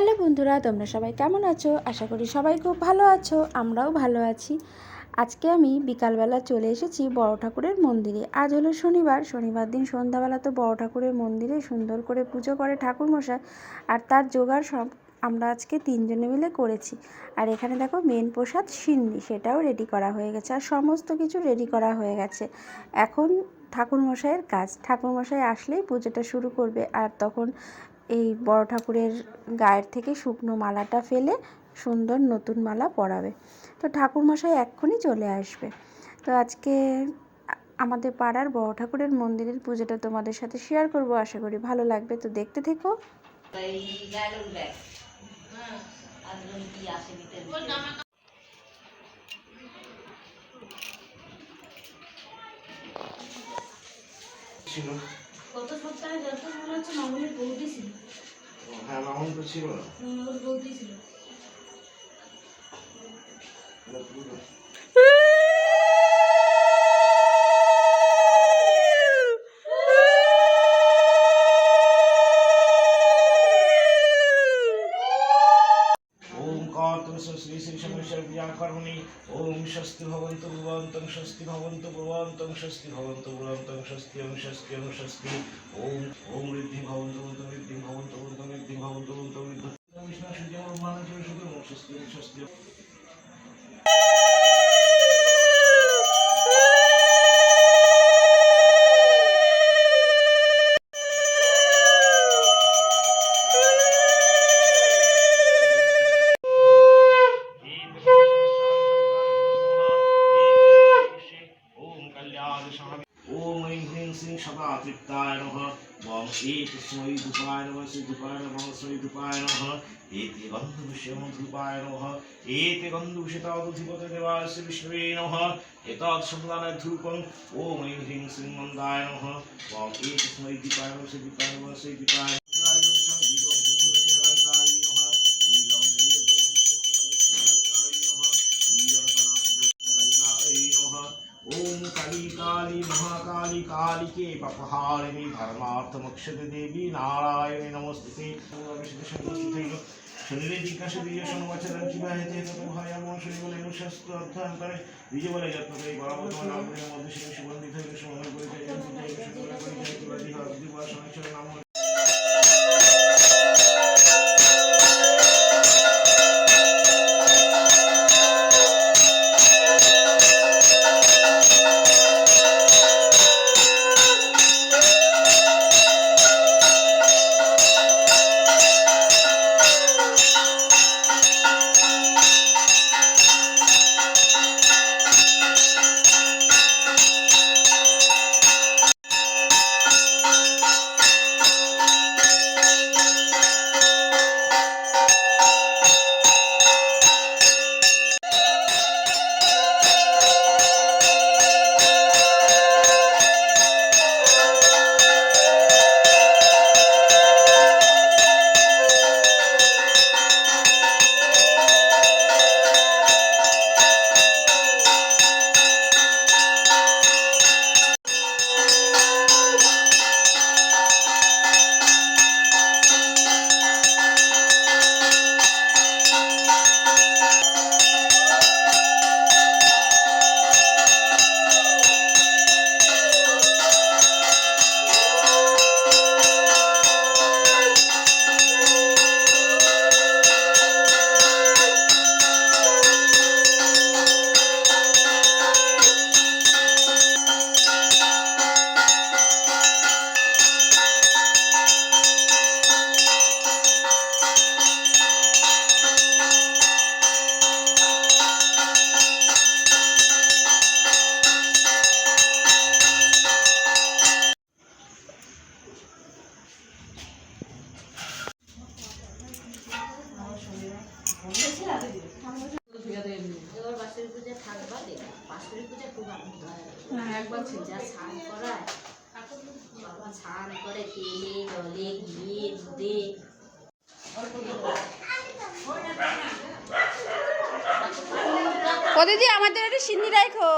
Hello বন্ধুরা, তোমরা সবাই কেমন আছো? আশা করি সবাই খুব ভালো আছো, আমরাও ভালো আছি। আজকে আমি বিকালবেলা চলে এসেছি বড় ঠাকুরের মন্দিরে। আজ হলো শনিবার শনিবার দিন সন্ধ্যাবেলা তো বড় ঠাকুরের মন্দিরে সুন্দর করে পুজো করে ঠাকুরমশাই। আর তার জোগাড় সব আমরা আজকে তিনজনে মিলে করেছি। আর এখানে দেখো মেন প্রসাদ সিন্নি, সেটাও রেডি করা হয়ে গেছে। আর সমস্ত কিছু রেডি করা হয়ে গেছে। এখন ঠাকুরমশাইয়ের কাজ। ঠাকুরমশাই আসলেই পুজোটা শুরু করবে। আর তখন এই বড় ঠাকুরের গায়ের থেকে শুকনো মালাটা ফেলে সুন্দর নতুন মালা পরাবে। তো ঠাকুরমশাই এক্ষুনি চলে আসবে। তো আজকে আমাদের পাড়ার বড় ঠাকুরের মন্দিরের পুজোটা তোমাদের সাথে শেয়ার করব, আশা করি ভালো লাগবে। তো দেখতে থেকো। গত সপ্তাহে যত মনে হচ্ছে মামুনের বৌদি ছিল। হ্যাঁ মামুন তো ছিল। ওর বৌদি ছিল। শ্রী শ্রী সমস্যার পূজা কর্মণি ওম স্বস্তি ভবন্ত ভুবন্তং স্বস্তি ভবন্ত ভুবন্তং স্বস্তি ভবন্ত ভুবন্তং স্বস্তি, ওম স্বস্তি ওম স্বস্তি। ওম ওম ঋদ্ধি ভবন্ত ভবন্ত ঋদ্ধি ভবন্ত ভবন্ত ঋদ্ধি ভবন্ত ভবন্ত ঋদ্ধি। বিষ্ণু সূর্য ওম স্বস্তি স্বস্তি श्रीं सदा तृप्ताय नमः ओम एत स्मै धूपाय नमः श्री धूपाय नमः श्री धूपाय नमः एते गन्धविष्यं धूपाय नमः एते गन्धविषितादधिपते देवाय श्री विष्णवे नमः एतत् सम्लानाय धूपम् ओम ऐं ह्रीं श्रीं मन्दाय नमः ओम एत स्मै दीपाय नमः श्री दीपाय नमः श्री महाकाली कालिके पपहारिणी धर्मार्थमक्षते देवी नारायणे नमस्ते শরীরে জিজ্ঞাসা দিয়ে সংবাচরণ কিবা হেতে তত ভয় এমন শরীর বলে অনুশাস্ত্র অধ্যয়ন করে নিজে বলে যত্ন করে বরাবর তোমার নাম করে মধ্যে সেটা সুগন্ধিত হইলে সমাধান করে বাসের পূজা খুব আনন্দ হয়। একবার যা স্নান করায়। বাবা স্নান করে তেলে জলে ঘিয়ে দুধে ও দিদি আমাদের একটা সিন্নি রাখো